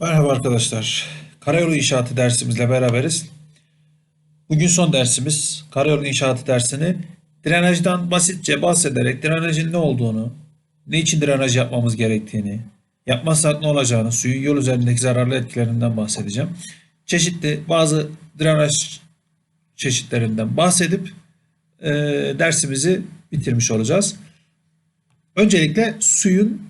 Merhaba arkadaşlar. Karayolu İnşaatı dersimizle beraberiz. Bugün son dersimiz. Karayolu İnşaatı dersini drenajdan basitçe bahsederek drenajın ne olduğunu, ne için drenaj yapmamız gerektiğini, yapmazsak ne olacağını, suyun yol üzerindeki zararlı etkilerinden bahsedeceğim. Çeşitli bazı drenaj çeşitlerinden bahsedip e, dersimizi bitirmiş olacağız. Öncelikle suyun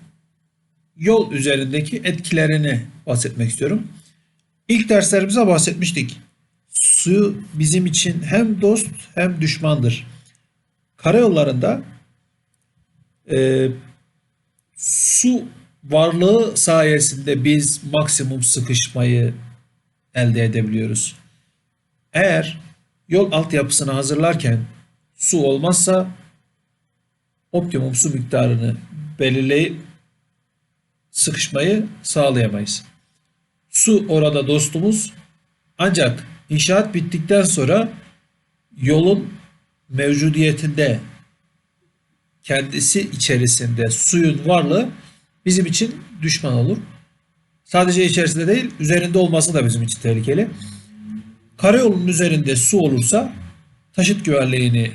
yol üzerindeki etkilerini bahsetmek istiyorum. İlk derslerimize bahsetmiştik. Su bizim için hem dost hem düşmandır. Karayollarında e, su varlığı sayesinde biz maksimum sıkışmayı elde edebiliyoruz. Eğer yol altyapısını hazırlarken su olmazsa optimum su miktarını belirleyip sıkışmayı sağlayamayız. Su orada dostumuz ancak inşaat bittikten sonra yolun mevcudiyetinde kendisi içerisinde suyun varlığı bizim için düşman olur. Sadece içerisinde değil, üzerinde olması da bizim için tehlikeli. Karayolunun üzerinde su olursa taşıt güvenliğini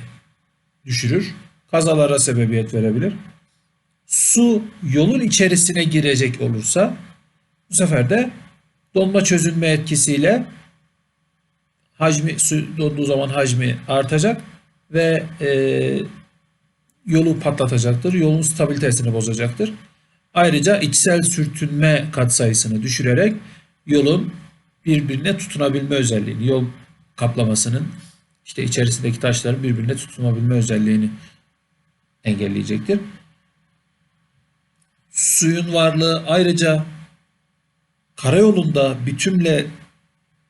düşürür, kazalara sebebiyet verebilir su yolun içerisine girecek olursa bu sefer de donma çözünme etkisiyle hacmi su donduğu zaman hacmi artacak ve e, yolu patlatacaktır. Yolun stabilitesini bozacaktır. Ayrıca içsel sürtünme katsayısını düşürerek yolun birbirine tutunabilme özelliğini, yol kaplamasının işte içerisindeki taşların birbirine tutunabilme özelliğini engelleyecektir suyun varlığı ayrıca karayolunda bütümle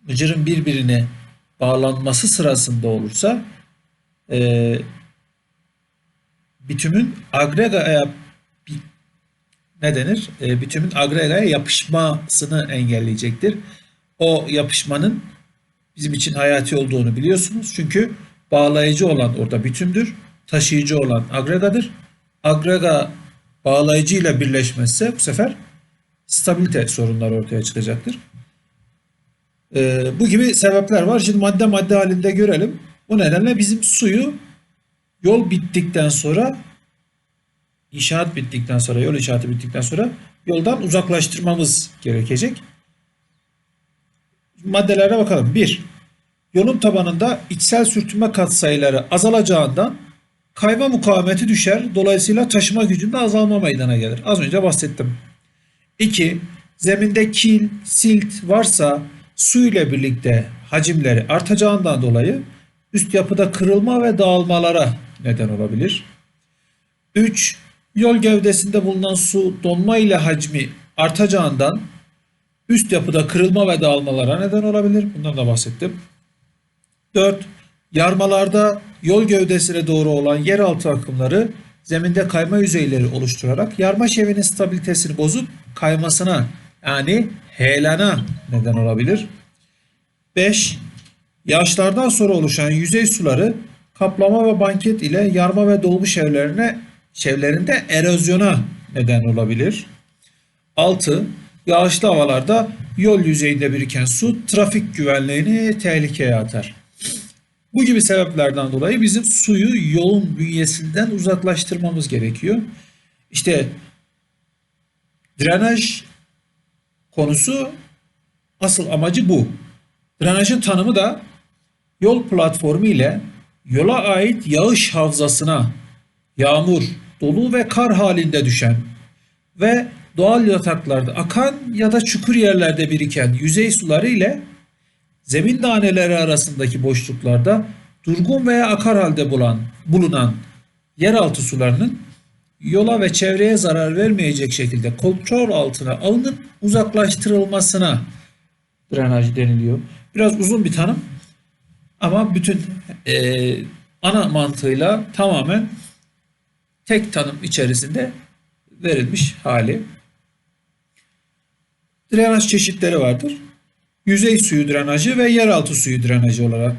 mıcırın birbirine bağlanması sırasında olursa e, bitumin agregaya ne denir? E, bitumin agregaya yapışmasını engelleyecektir. O yapışmanın bizim için hayati olduğunu biliyorsunuz. Çünkü bağlayıcı olan orada bütündür. Taşıyıcı olan agregadır. Agrega bağlayıcıyla birleşmezse bu sefer stabilite sorunları ortaya çıkacaktır. Ee, bu gibi sebepler var. Şimdi madde madde halinde görelim. Bu nedenle bizim suyu yol bittikten sonra inşaat bittikten sonra, yol inşaatı bittikten sonra yoldan uzaklaştırmamız gerekecek. Maddelere bakalım. 1. Yolun tabanında içsel sürtünme katsayıları azalacağından kayma mukavemeti düşer. Dolayısıyla taşıma gücünde azalma meydana gelir. Az önce bahsettim. 2. Zeminde kil, silt varsa su ile birlikte hacimleri artacağından dolayı üst yapıda kırılma ve dağılmalara neden olabilir. 3. Yol gövdesinde bulunan su donma ile hacmi artacağından üst yapıda kırılma ve dağılmalara neden olabilir. Bundan da bahsettim. 4. Yarmalarda yol gövdesine doğru olan yeraltı akımları zeminde kayma yüzeyleri oluşturarak yarma şevinin stabilitesini bozup kaymasına yani heyelana neden olabilir. 5. Yağışlardan sonra oluşan yüzey suları kaplama ve banket ile yarma ve dolgu şevlerine şevlerinde erozyona neden olabilir. 6. Yağışlı havalarda yol yüzeyinde biriken su trafik güvenliğini tehlikeye atar. Bu gibi sebeplerden dolayı bizim suyu yolun bünyesinden uzaklaştırmamız gerekiyor. İşte drenaj konusu asıl amacı bu. Drenajın tanımı da yol platformu ile yola ait yağış havzasına yağmur, dolu ve kar halinde düşen ve doğal yataklarda akan ya da çukur yerlerde biriken yüzey suları ile zemin daneleri arasındaki boşluklarda durgun veya akar halde bulan, bulunan yeraltı sularının yola ve çevreye zarar vermeyecek şekilde kontrol altına alınıp uzaklaştırılmasına drenaj deniliyor. Biraz uzun bir tanım ama bütün e, ana mantığıyla tamamen tek tanım içerisinde verilmiş hali. Drenaj çeşitleri vardır yüzey suyu drenajı ve yeraltı suyu drenajı olarak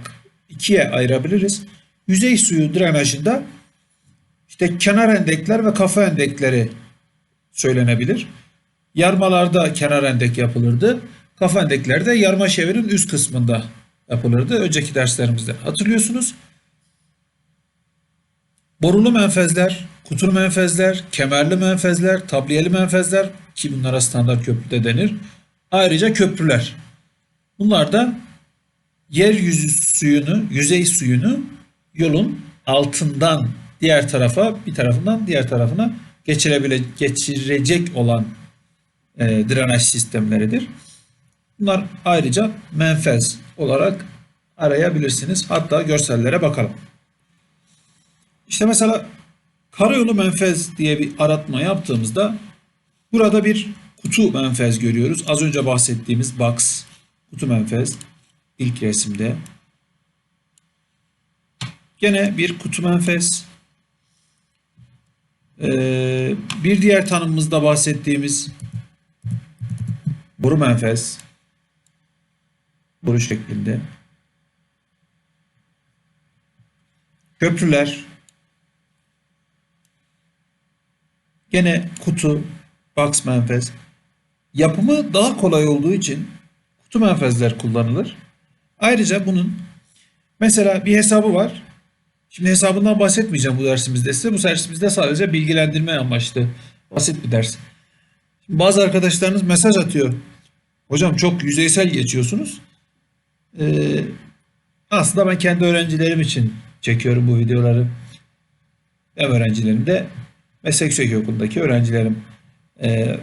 ikiye ayırabiliriz. Yüzey suyu drenajında işte kenar endekler ve kafa endekleri söylenebilir. Yarmalarda kenar endek yapılırdı. Kafa endekleri de yarma çevirin üst kısmında yapılırdı. Önceki derslerimizde hatırlıyorsunuz. Borulu menfezler, kutulu menfezler, kemerli menfezler, tabliyeli menfezler ki bunlara standart köprü de denir. Ayrıca köprüler. Bunlar da yeryüzü suyunu, yüzey suyunu yolun altından diğer tarafa, bir tarafından diğer tarafına geçirebile geçirecek olan e, drenaj sistemleridir. Bunlar ayrıca menfez olarak arayabilirsiniz. Hatta görsellere bakalım. İşte mesela karayolu menfez diye bir aratma yaptığımızda burada bir kutu menfez görüyoruz. Az önce bahsettiğimiz box kutu menfez ilk resimde. Gene bir kutu menfez. Ee, bir diğer tanımımızda bahsettiğimiz boru menfez. Boru şeklinde. Köprüler. Gene kutu, box menfez. Yapımı daha kolay olduğu için kutu menfezler kullanılır. Ayrıca bunun mesela bir hesabı var. Şimdi hesabından bahsetmeyeceğim bu dersimizde size. Bu dersimizde sadece bilgilendirme amaçlı basit bir ders. Şimdi bazı arkadaşlarınız mesaj atıyor. Hocam çok yüzeysel geçiyorsunuz. Ee, aslında ben kendi öğrencilerim için çekiyorum bu videoları. Hem öğrencilerim de meslek okulundaki öğrencilerim. Ee,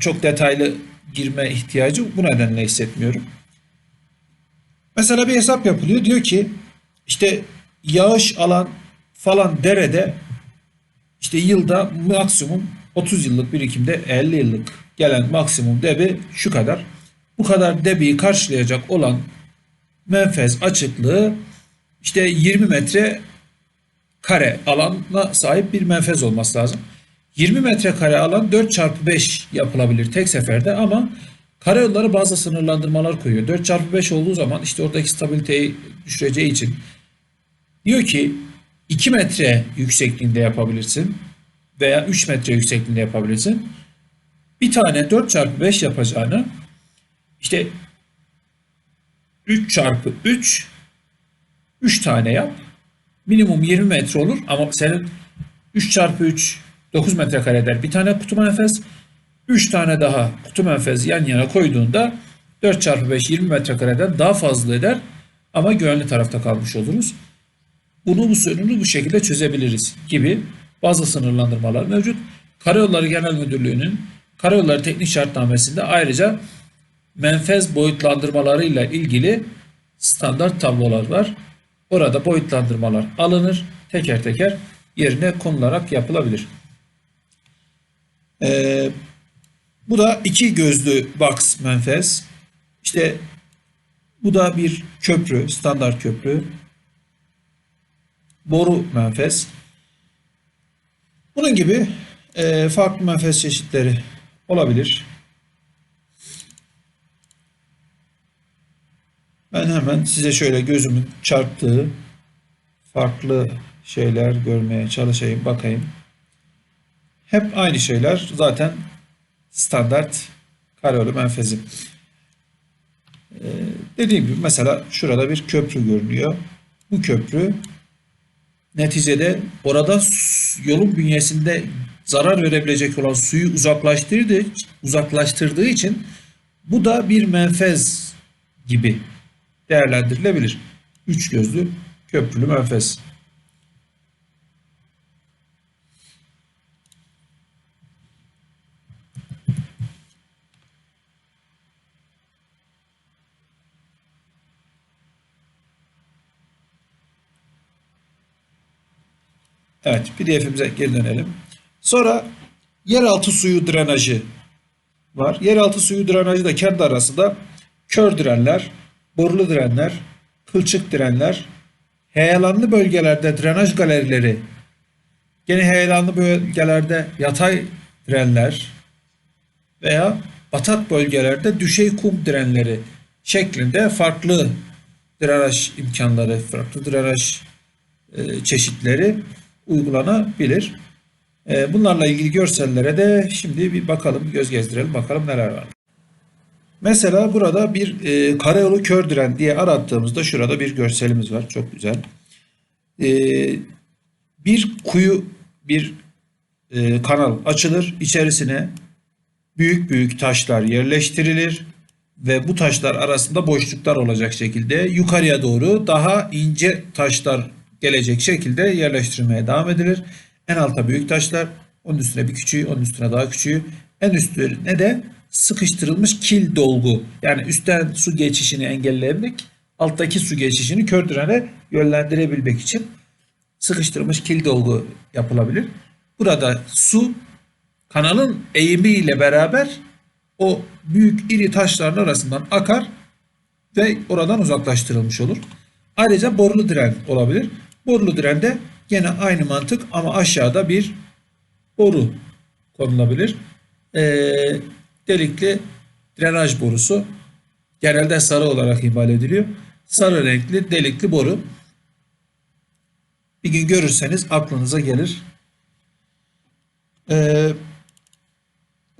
çok detaylı girme ihtiyacı bu nedenle hissetmiyorum. Mesela bir hesap yapılıyor. Diyor ki işte yağış alan falan derede işte yılda maksimum 30 yıllık birikimde 50 yıllık gelen maksimum debi şu kadar. Bu kadar debiyi karşılayacak olan menfez açıklığı işte 20 metre kare alana sahip bir menfez olması lazım. 20 metrekare alan 4 çarpı 5 yapılabilir tek seferde ama karayolları bazı sınırlandırmalar koyuyor. 4 çarpı 5 olduğu zaman işte oradaki stabiliteyi düşüreceği için diyor ki 2 metre yüksekliğinde yapabilirsin veya 3 metre yüksekliğinde yapabilirsin. Bir tane 4 çarpı 5 yapacağını işte 3 çarpı 3 3 tane yap. Minimum 20 metre olur ama senin 3 çarpı 3 9 metrekare eder. Bir tane kutu menfez 3 tane daha kutu menfez yan yana koyduğunda 4 çarpı 5 20 metrekareden daha fazla eder ama güvenli tarafta kalmış oluruz. Bunu bu sorunu bu şekilde çözebiliriz gibi bazı sınırlandırmalar mevcut. Karayolları Genel Müdürlüğü'nün Karayolları Teknik Şartnamesi'nde ayrıca menfez boyutlandırmalarıyla ilgili standart tablolar var. Orada boyutlandırmalar alınır, teker teker yerine konularak yapılabilir. Ee, bu da iki gözlü box menfez. İşte bu da bir köprü, standart köprü. Boru menfez. Bunun gibi e, farklı menfez çeşitleri olabilir. Ben hemen size şöyle gözümün çarptığı farklı şeyler görmeye çalışayım, bakayım. Hep aynı şeyler zaten standart karayolu menfezi. Ee, dediğim gibi mesela şurada bir köprü görünüyor. Bu köprü neticede orada yolun bünyesinde zarar verebilecek olan suyu uzaklaştırdığı, uzaklaştırdığı için bu da bir menfez gibi değerlendirilebilir. Üç gözlü köprülü menfez. Evet, PDF'imize geri dönelim. Sonra yeraltı suyu drenajı var. Yeraltı suyu drenajı da kendi arasında kör direnler, borulu direnler, kılçık direnler, heyelanlı bölgelerde drenaj galerileri, gene heyelanlı bölgelerde yatay direnler veya batak bölgelerde düşey kum direnleri şeklinde farklı drenaj imkanları, farklı drenaj e, çeşitleri uygulanabilir. E, bunlarla ilgili görsellere de şimdi bir bakalım, göz gezdirelim bakalım neler var. Mesela burada bir e, karayolu kör diren diye arattığımızda şurada bir görselimiz var. Çok güzel. E, bir kuyu, bir e, kanal açılır. İçerisine büyük büyük taşlar yerleştirilir ve bu taşlar arasında boşluklar olacak şekilde yukarıya doğru daha ince taşlar gelecek şekilde yerleştirilmeye devam edilir. En alta büyük taşlar, onun üstüne bir küçüğü, onun üstüne daha küçüğü, en üstüne de sıkıştırılmış kil dolgu. Yani üstten su geçişini engelleyebilmek, alttaki su geçişini kör direne yönlendirebilmek için sıkıştırılmış kil dolgu yapılabilir. Burada su kanalın eğimiyle beraber o büyük iri taşların arasından akar ve oradan uzaklaştırılmış olur. Ayrıca borulu diren olabilir. Borulu dirende gene aynı mantık ama aşağıda bir boru konulabilir. Ee, delikli drenaj borusu genelde sarı olarak imal ediliyor. Sarı renkli delikli boru. Bir gün görürseniz aklınıza gelir. Ee,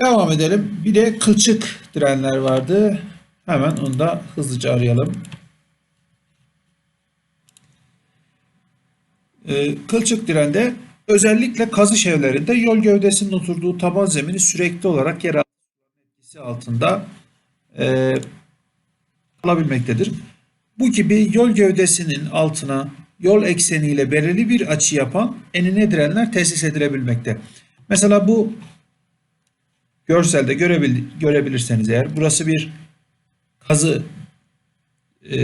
devam edelim. Bir de kılçık direnler vardı. Hemen onu da hızlıca arayalım. Ee, kılçık dirende özellikle kazış evlerinde yol gövdesinin oturduğu taban zemini sürekli olarak yer etkisi altında e, kalabilmektedir. Bu gibi yol gövdesinin altına yol ekseniyle belirli bir açı yapan enine direnler tesis edilebilmekte. Mesela bu görselde görebil, görebilirseniz eğer burası bir kazı e,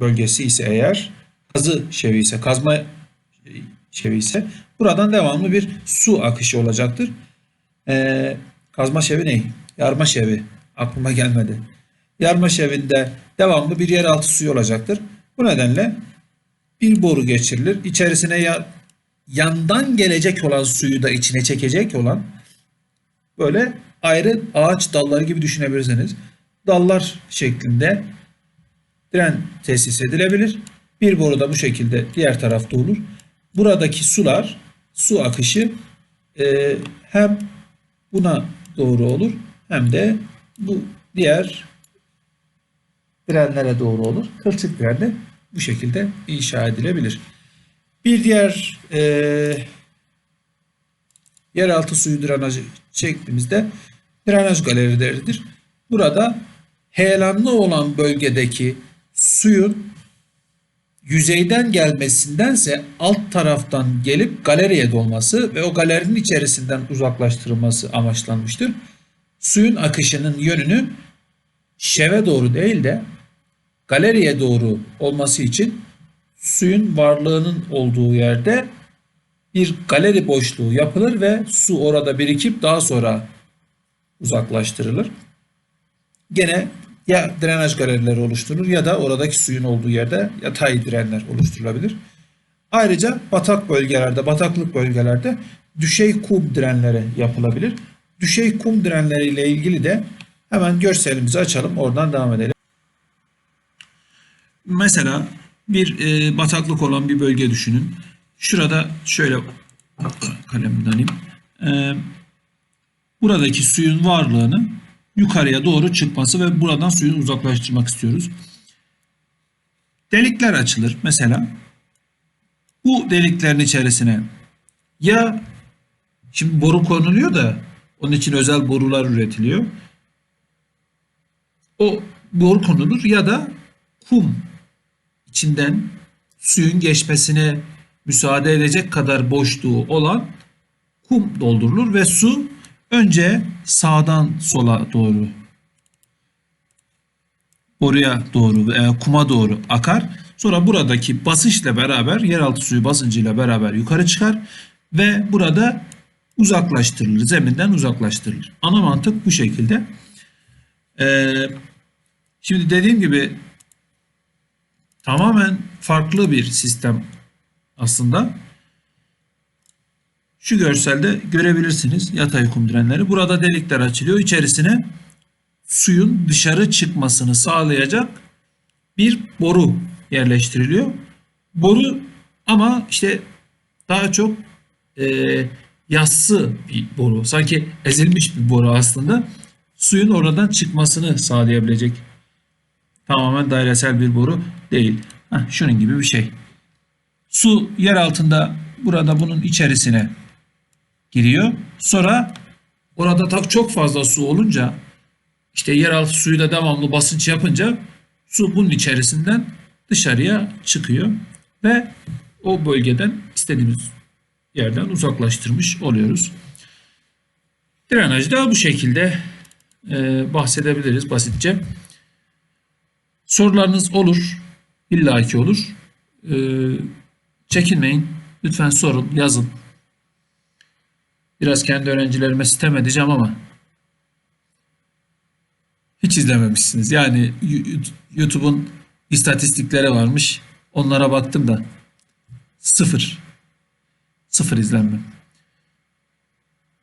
bölgesi ise eğer kazı şevi ise kazma şevi ise buradan devamlı bir su akışı olacaktır. E, kazma şevi ne? Yarma şevi. Aklıma gelmedi. Yarma şevinde devamlı bir yeraltı suyu olacaktır. Bu nedenle bir boru geçirilir. İçerisine ya, yandan gelecek olan suyu da içine çekecek olan böyle ayrı ağaç dalları gibi düşünebilirsiniz. Dallar şeklinde diren tesis edilebilir. Bir boru da bu şekilde diğer tarafta olur. Buradaki sular, su akışı e, hem buna doğru olur hem de bu diğer direnlere doğru olur. Kılçık diren de bu şekilde inşa edilebilir. Bir diğer e, yeraltı suyu drenajı çektiğimizde drenaj galerileridir. Burada heyelanlı olan bölgedeki suyun yüzeyden gelmesindense alt taraftan gelip galeriye dolması ve o galerinin içerisinden uzaklaştırılması amaçlanmıştır. Suyun akışının yönünü şeve doğru değil de galeriye doğru olması için suyun varlığının olduğu yerde bir galeri boşluğu yapılır ve su orada birikip daha sonra uzaklaştırılır. Gene ya drenaj galerileri oluşturulur ya da oradaki suyun olduğu yerde yatay direnler oluşturulabilir. Ayrıca batak bölgelerde, bataklık bölgelerde düşey kum direnleri yapılabilir. Düşey kum direnleriyle ilgili de hemen görselimizi açalım. Oradan devam edelim. Mesela bir e, bataklık olan bir bölge düşünün. Şurada şöyle kalemden alayım. E, buradaki suyun varlığını yukarıya doğru çıkması ve buradan suyu uzaklaştırmak istiyoruz. Delikler açılır mesela. Bu deliklerin içerisine ya şimdi boru konuluyor da onun için özel borular üretiliyor. O boru konulur ya da kum içinden suyun geçmesine müsaade edecek kadar boşluğu olan kum doldurulur ve su önce sağdan sola doğru boruya doğru veya kuma doğru akar. Sonra buradaki basınçla beraber yeraltı suyu basıncıyla beraber yukarı çıkar ve burada uzaklaştırılır. Zeminden uzaklaştırılır. Ana mantık bu şekilde. Ee, şimdi dediğim gibi tamamen farklı bir sistem aslında. Şu görselde görebilirsiniz yatay kum direnleri. Burada delikler açılıyor. İçerisine suyun dışarı çıkmasını sağlayacak bir boru yerleştiriliyor. Boru ama işte daha çok e, yassı bir boru. Sanki ezilmiş bir boru aslında. Suyun oradan çıkmasını sağlayabilecek tamamen dairesel bir boru değil. Heh, şunun gibi bir şey. Su yer altında burada bunun içerisine giriyor. Sonra orada tak çok fazla su olunca işte yeraltı suyu da devamlı basınç yapınca su bunun içerisinden dışarıya çıkıyor ve o bölgeden istediğimiz yerden uzaklaştırmış oluyoruz. Drenaj da bu şekilde e, bahsedebiliriz basitçe. Sorularınız olur. illaki olur. E, çekinmeyin. Lütfen sorun, yazın. Biraz kendi öğrencilerime sitem edeceğim ama hiç izlememişsiniz. Yani YouTube'un istatistikleri varmış. Onlara baktım da sıfır. Sıfır izlenme.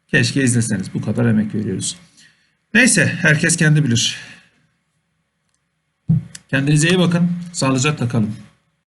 Keşke izleseniz. Bu kadar emek veriyoruz. Neyse herkes kendi bilir. Kendinize iyi bakın. Sağlıcakla kalın.